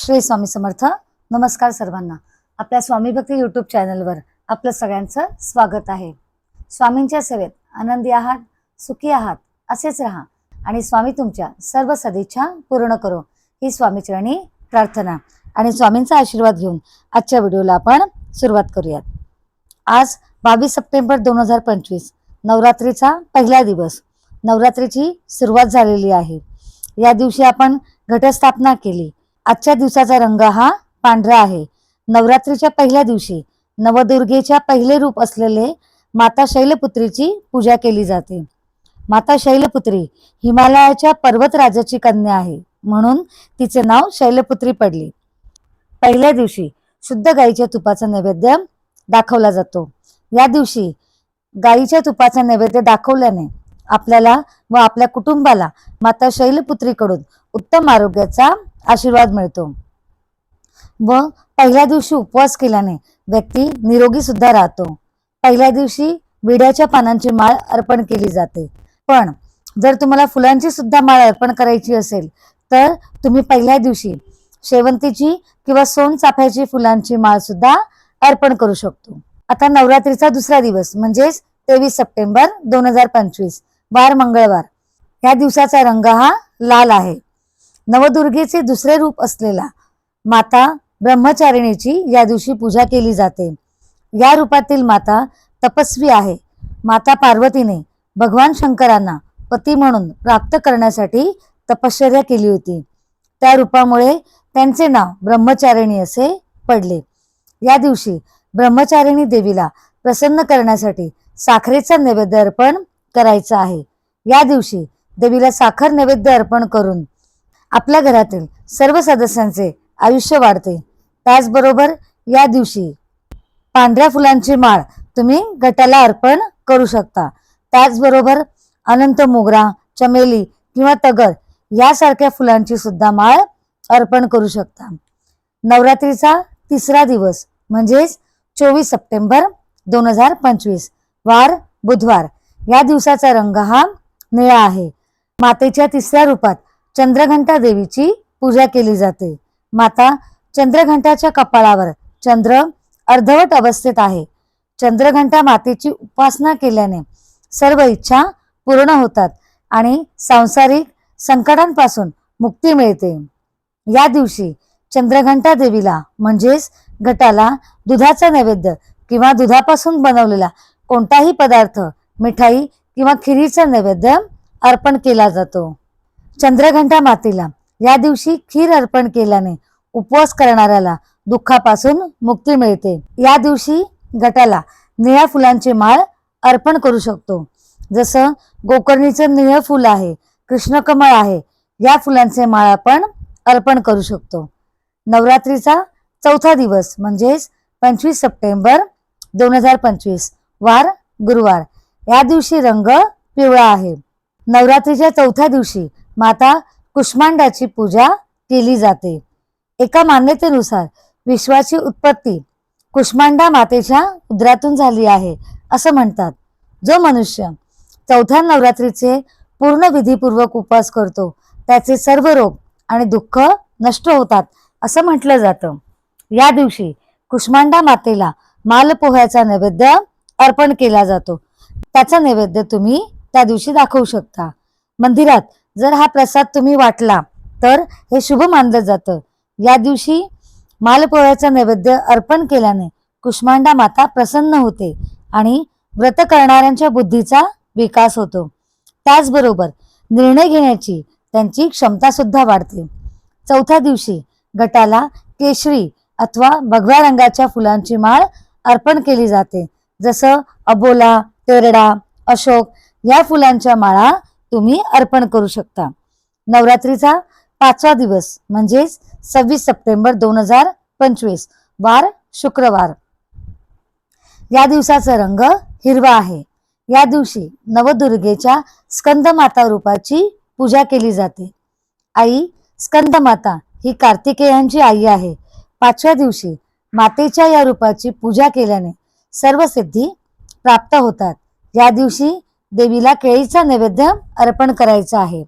श्री स्वामी समर्थ. नमस्कार सर्वांना. आपल्या स्वामी भक्ती यूट्यूब चॅनलवर आपलं सगळ्यांचं स्वागत आहे. स्वामींच्या सेवेत आनंदी आहात सुखी आहात असेच राहा आणि स्वामी तुमच्या सर्व सदिच्छा पूर्ण करो. ही स्वामीचरणी प्रार्थना आणि स्वामींचा आशीर्वाद घेऊन आजच्या व्हिडिओला आपण सुरुवात करूयात. आज बावीस सप्टेंबर दोन हजार पंचवीस नवरात्रीचा पहिला दिवस. नवरात्रीची सुरुवात झालेली आहे. या दिवशी आपण घटस्थापना केली. आजच्या दिवसाचा रंग हा पांढरा आहे. नवरात्रीच्या पहिल्या दिवशी नवदुर्गेच्या पहिले रूप असलेले माता शैलपुत्रीची पूजा केली जाते. माता शैलपुत्री हिमालयाच्या पर्वतराजाची कन्या आहे म्हणून तिचे नाव शैलपुत्री पडले. पहिल्या दिवशी शुद्ध गाईच्या तुपाचा नैवेद्य दाखवला जातो. या दिवशी गाईच्या तुपाचा नैवेद्य दाखवल्याने आपल्याला व आपल्या कुटुंबाला माता शैलपुत्रीकडून उत्तम आरोग्याचा आशीर्वाद मिळतो. व पहिल्या दिवशी उपवास केल्याने व्यक्ती निरोगी सुद्धा राहतो. पहिल्या दिवशी विड्याच्या पानांची माळ अर्पण केली जाते. पण जर तुम्हाला फुलांची सुद्धा माळ अर्पण करायची असेल तर तुम्ही पहिल्या दिवशी शेवंतीची किंवा सोनचाफ्याची फुलांची माळ सुद्धा अर्पण करू शकतो. आता नवरात्रीचा दुसरा दिवस म्हणजेच तेवीस सप्टेंबर दोन हजार पंचवीस वार मंगळवार. या दिवसाचा रंग हा लाल आहे. नवदुर्गेचे दुसरे रूप असलेला माता ब्रह्मचारिणीची या दिवशी पूजा केली जाते. या रूपातील माता तपस्वी आहे. माता पार्वतीने भगवान शंकरांना पती म्हणून प्राप्त करण्यासाठी तपश्चर्या केली होती. त्या रूपामुळे त्यांचे नाव ब्रह्मचारिणी असे पडले. या दिवशी ब्रह्मचारिणी देवीला प्रसन्न करण्यासाठी साखरेचा नैवेद्य अर्पण करायचा आहे. या दिवशी देवीला साखर नैवेद्य अर्पण करून आपल्या घरातील सर्व सदस्यांचे आयुष्य वाढते. त्याचबरोबर या दिवशी पांढऱ्या फुलांची माळ तुम्ही गटाला अर्पण करू शकता. त्याचबरोबर अनंत मोगरा चमेली किंवा तगर यासारख्या फुलांची सुद्धा माळ अर्पण करू शकता. नवरात्रीचा तिसरा दिवस म्हणजेच चोवीस सप्टेंबर दोन हजार पंचवीस वार बुधवार. या दिवसाचा रंग हा निळा आहे. मातेच्या तिसऱ्या रूपात चंद्रघंटा देवीची पूजा केली जाते. माता चंद्रघंटाच्या कपाळावर चंद्र अर्धवट अवस्थेत आहे. चंद्रघंटा मातेची उपासना केल्याने सर्व इच्छा पूर्ण होतात आणि सांसारिक संकटांपासून मुक्ती मिळते. या दिवशी चंद्रघंटा देवीला म्हणजेच गटाला दुधाचा नैवेद्य किंवा दुधापासून बनवलेला कोणताही पदार्थ मिठाई किंवा खिरीचा नैवेद्य अर्पण केला जातो. चंद्रघंटा मातेला. या दिवशी खीर अर्पण केल्याने उपवास करणाऱ्याला दुःखापासून मुक्ती मिळते. या दिवशी गटाला निळ्या फुलांची माळ अर्पण करू शकतो. जसं गोकर्णीचं निळं फुल आहे कृष्णकमळ आहे या फुलांचे माळ आपण अर्पण करू शकतो. नवरात्रीचा चौथा दिवस म्हणजेच पंचवीस सप्टेंबर दोन हजार पंचवीस वार गुरुवार. या दिवशी रंग पिवळा आहे. नवरात्रीच्या चौथ्या दिवशी माता कुष्मांडाची पूजा केली जाते. एका मान्यतेनुसार विश्वाची उत्पत्ती कुष्मांडा मातेच्या उदरातून झाली आहे असं म्हणतात. जो मनुष्य चौथ्या नवरात्रीचे पूर्ण विधीपूर्वक उपवास करतो त्याचे सर्व रोग आणि दुःख नष्ट होतात असं म्हटलं जातं. या दिवशी कुष्मांडा मातेला मालपोह्याचा नैवेद्य अर्पण केला जातो. त्याचा नैवेद्य तुम्ही त्या दिवशी दाखवू शकता. मंदिरात जर हा प्रसाद तुम्ही वाटला तर हे शुभ मानलं जातं. या दिवशी मालपोळ्याचा नैवेद्य अर्पण केल्याने कुष्मांडा माता प्रसन्न होते आणि व्रत करणाऱ्यांच्या बुद्धीचा विकास होतो. त्याचबरोबर निर्णय घेण्याची त्यांची क्षमता सुद्धा वाढते. चौथ्या दिवशी गटाला केशरी अथवा भगव्या रंगाच्या फुलांची माळ अर्पण केली जाते. जसं अबोला तेरडा अशोक या फुलांच्या माळा तुम्ही अर्पण करू शकता. नवरात्रीचा पाचवा दिवस म्हणजेच सव्वीस सप्टेंबर दोन हजार पंचवीस वार शुक्रवार. या दिवसाचा रंग हिरवा आहे. या दिवशी नवदुर्गेच्या स्कंदमाता रूपाची पूजा केली जाते. आई स्कंदमाता ही कार्तिकेयांची आई आहे. पाचव्या दिवशी मातेच्या या रूपाची पूजा केल्याने सर्व सिद्धी प्राप्त होतात. या दिवशी देवीला केळीचा नैवेद्य अर्पण करायचा आहे.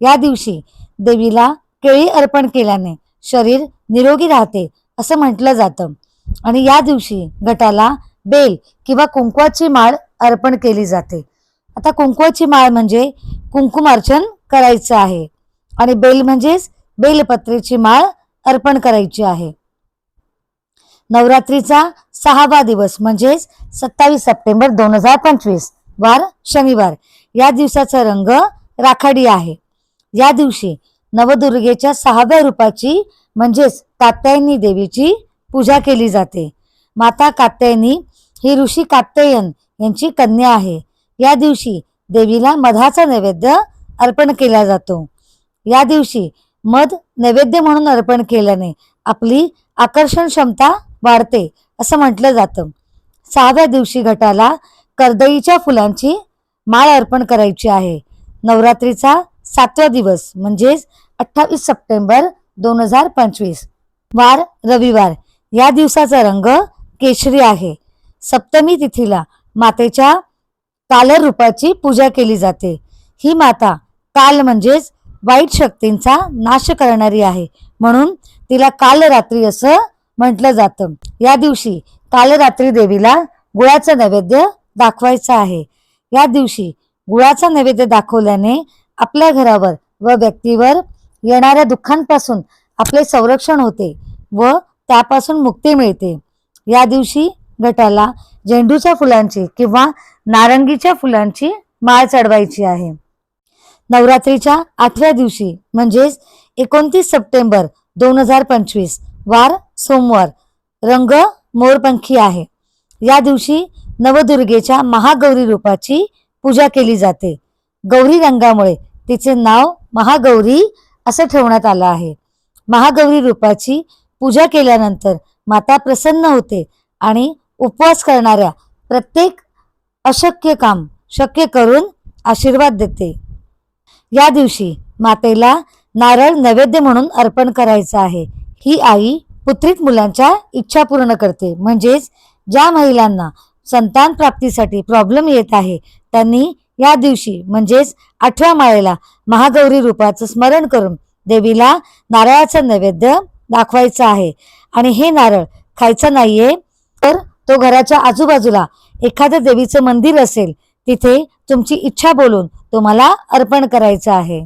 या दिवशी देवीला केळी अर्पण केल्याने शरीर निरोगी राहते असं म्हटलं जातं. आणि या दिवशी गटाला बेल किंवा कुंकवाची माळ अर्पण केली जाते. आता कुंकवाची माळ म्हणजे कुंकुमार्चन करायचं आहे. आणि बेल म्हणजेच बेलपत्रीची माळ अर्पण करायची आहे. नवरात्रीचा सहावा दिवस म्हणजेच सत्तावीस सप्टेंबर दोन हजार पंचवीस. वार शनिवार. या दिवसाचा रंग राखाडी आहे. या दिवशी नवदुर्गेच्या सहाव्या रूपाची म्हणजेच कात्यायनी देवीची पूजा केली जाते. माता कात्यायनी ही ऋषी कात्यायन यांची कन्या आहे. या दिवशी देवीला मधाचा नैवेद्य अर्पण केला जातो. या दिवशी मध नैवेद्य म्हणून अर्पण केल्याने आपली आकर्षण क्षमता वाढते असं म्हटलं जातं. सहाव्या दिवशी घटाला कर्दळीच्या फुलांची माळ अर्पण करायची आहे. नवरात्रीचा सातवा दिवस म्हणजेच अठ्ठावीस सप्टेंबर दोन हजार पंचवीस. वार रविवार. या दिवसाचा रंग केशरी आहे. सप्तमी तिथीला मातेच्या कालर रूपाची पूजा केली जाते. ही माता काल म्हणजेच वाईट शक्तींचा नाश करणारी आहे. म्हणून तिला कालरात्री असं म्हटलं जातं. या दिवशी कालरात्री देवीला गुळाचं नैवेद्य दाखवायचं आहे. या दिवशी गुळाचा नैवेद्य दाखवल्याने आपल्या घरावर व व्यक्तीवर येणाऱ्या दुःखांपासून आपले संरक्षण होते व त्यापासून मुक्ती मिळते. या दिवशी गटाला झेंडूच्या फुलांची किंवा नारंगीच्या फुलांची माळ चढवायची आहे. नवरात्रीच्या आठव्या दिवशी म्हणजेच एकोणतीस सप्टेंबर दोन हजार पंचवीस वार सोमवार रंग मोरपंखी आहे. या दिवशी नवदुर्गेच्या महागौरी रूपाची पूजा केली जाते. गौरी रंगामुळे तिचे नाव महागौरी असं ठेवण्यात आलं आहे. महागौरी रूपाची पूजा केल्यानंतर माता प्रसन्न होते आणि उपवास करणाऱ्या प्रत्येक अशक्य काम शक्य करून आशीर्वाद देते. या दिवशी मातेला नारळ नैवेद्य म्हणून अर्पण करायचं आहे. ही आई पुत्रित मुलांच्या इच्छा पूर्ण करते. म्हणजेच ज्या महिलांना संतान प्राप्तीसाठी प्रॉब्लेम येत आहे. त्यांनी या दिवशी म्हणजेच आठव्या माळेला महागौरी रूपाचं स्मरण करून देवीला नारळाचं नैवेद्य दाखवायचं आहे. आणि हे नारळ खायचं नाहीये तर तो घराच्या आजूबाजूला एखादं देवीचं मंदिर असेल तिथे तुमची इच्छा बोलून तुम्हाला अर्पण करायचं आहे.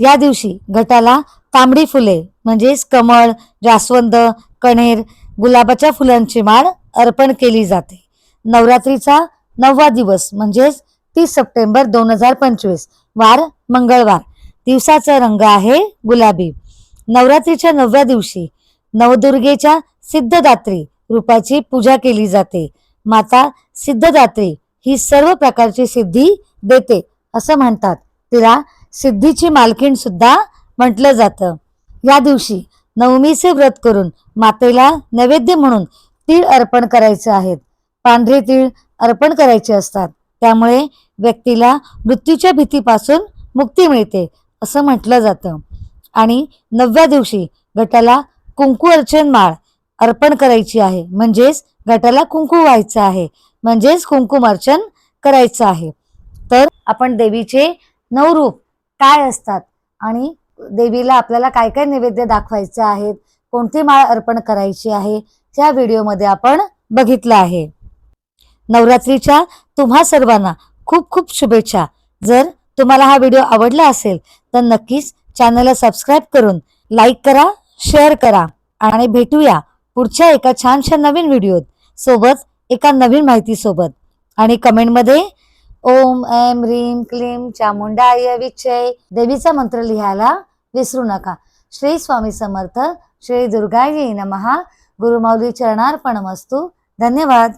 या दिवशी घटाला तांबडी फुले म्हणजेच कमळ जास्वंद कणेर गुलाबाच्या फुलांची माळ अर्पण केली जाते. नवरात्रीचा नववा दिवस म्हणजेच तीस सप्टेंबर दोन हजार पंचवीस वार मंगळवार. दिवसाचा रंग आहे गुलाबी. नवरात्रीच्या नवव्या दिवशी नवदुर्गेच्या सिद्धदात्री रूपाची पूजा केली जाते. माता सिद्धदात्री ही सर्व प्रकारची सिद्धी देते असं म्हणतात. तिला सिद्धीची मालकीण सुद्धा म्हटलं जातं. या दिवशी नवमीचे व्रत करून मातेला नैवेद्य म्हणून तीळ अर्पण करायचे आहेत पांढरे तीळ अर्पण करायचे असतात. त्यामुळे व्यक्तीला मृत्यूच्या भीतीपासून मुक्ती मिळते असं म्हटलं जातं. आणि नवव्या दिवशी गटाला कुंकू अर्चन माळ अर्पण करायची आहे. म्हणजेच गटाला कुंकू व्हायचं आहे. म्हणजेच कुंकुमार्चन करायचं आहे. तर आपण देवीचे नऊ रूप काय असतात आणि देवीला आपल्याला काय काय नैवेद्य दाखवायचे आहेत कोणती माळ अर्पण करायची आहे त्या व्हिडिओमध्ये आपण बघितलं आहे. नवरात्रीच्या तुम्हा सर्वांना खूप खूप शुभेच्छा. जर तुम्हाला हा व्हिडिओ आवडला असेल तर नक्कीच चॅनलला सबस्क्राईब करून लाईक करा शेअर करा आणि भेटूया पुढच्या एका छानशा नवीन व्हिडिओत सोबत एका नवीन माहितीसोबत. आणि कमेंटमध्ये ओम ऐम ह्रीम क्लीम चामुंडाय विचय देवीचा मंत्र लिहायला विसरू नका. श्री स्वामी समर्थ श्री दुर्गाई नमहा गुरुमाऊली चरणार्पणमस्तू. धन्यवाद.